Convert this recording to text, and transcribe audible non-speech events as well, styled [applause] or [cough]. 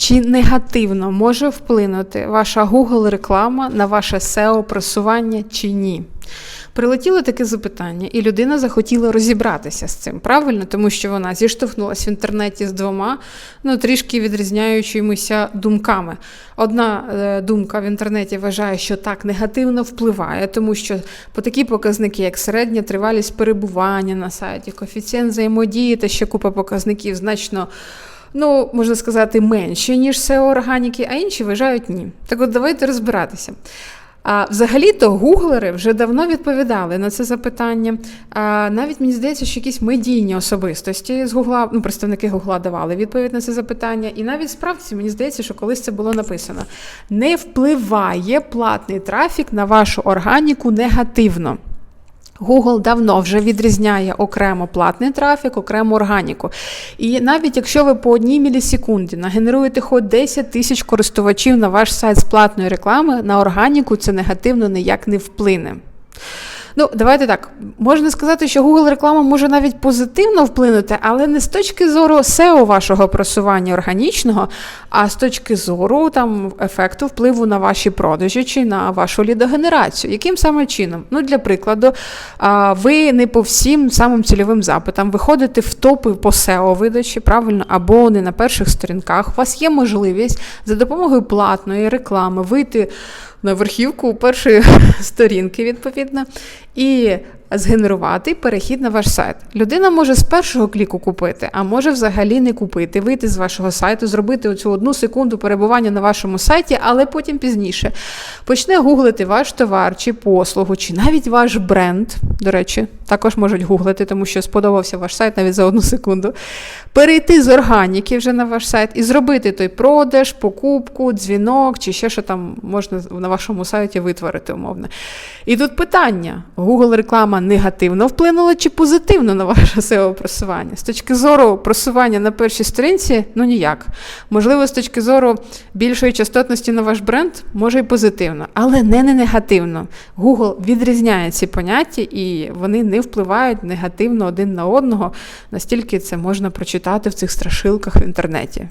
Чи негативно може вплинути ваша Google реклама на ваше SEO просування чи ні? Прилетіло таке запитання, і людина захотіла розібратися з цим правильно, тому що вона зіштовхнулася в інтернеті з двома, ну трішки відрізняючимися думками. Одна е, думка в інтернеті вважає, що так негативно впливає, тому що по такі показники, як середня тривалість перебування на сайті, коефіцієнт взаємодії та ще купа показників значно. Ну, можна сказати, менші, ніж SEO органіки, а інші вважають ні. Так от давайте розбиратися. А взагалі-то гуглери вже давно відповідали на це запитання. А, навіть мені здається, що якісь медійні особистості з Гугла, ну, представники Гугла давали відповідь на це запитання. І навіть справді мені здається, що колись це було написано: не впливає платний трафік на вашу органіку негативно. Google давно вже відрізняє окремо платний трафік, окремо органіку. І навіть якщо ви по одній мілісекунді нагенеруєте хоч 10 тисяч користувачів на ваш сайт з платної реклами, на органіку це негативно ніяк не вплине. Ну, давайте так. Можна сказати, що Google реклама може навіть позитивно вплинути, але не з точки зору SEO вашого просування органічного, а з точки зору там ефекту впливу на ваші продажі чи на вашу лідогенерацію. Яким саме чином? Ну, для прикладу, ви не по всім самим цільовим запитам виходите в топи по SEO видачі, правильно, або не на перших сторінках. У вас є можливість за допомогою платної реклами вийти на верхівку першої [laughs] сторінки, відповідно, і згенерувати перехід на ваш сайт. Людина може з першого кліку купити, а може взагалі не купити, вийти з вашого сайту, зробити оцю одну секунду перебування на вашому сайті, але потім пізніше почне гуглити ваш товар чи послугу, чи навіть ваш бренд. До речі, також можуть гуглити, тому що сподобався ваш сайт навіть за одну секунду. Перейти з органіки вже на ваш сайт і зробити той продаж, покупку, дзвінок чи ще що там можна на вашому сайті витворити умовно. І тут питання: Google реклама негативно вплинула чи позитивно на ваше SEO просування? З точки зору просування на першій сторінці, ну ніяк. Можливо, з точки зору більшої частотності на ваш бренд, може і позитивно, але не, не негативно. Google відрізняє ці поняття і вони не впливають негативно один на одного, настільки це можна прочитати в цих страшилках в інтернеті.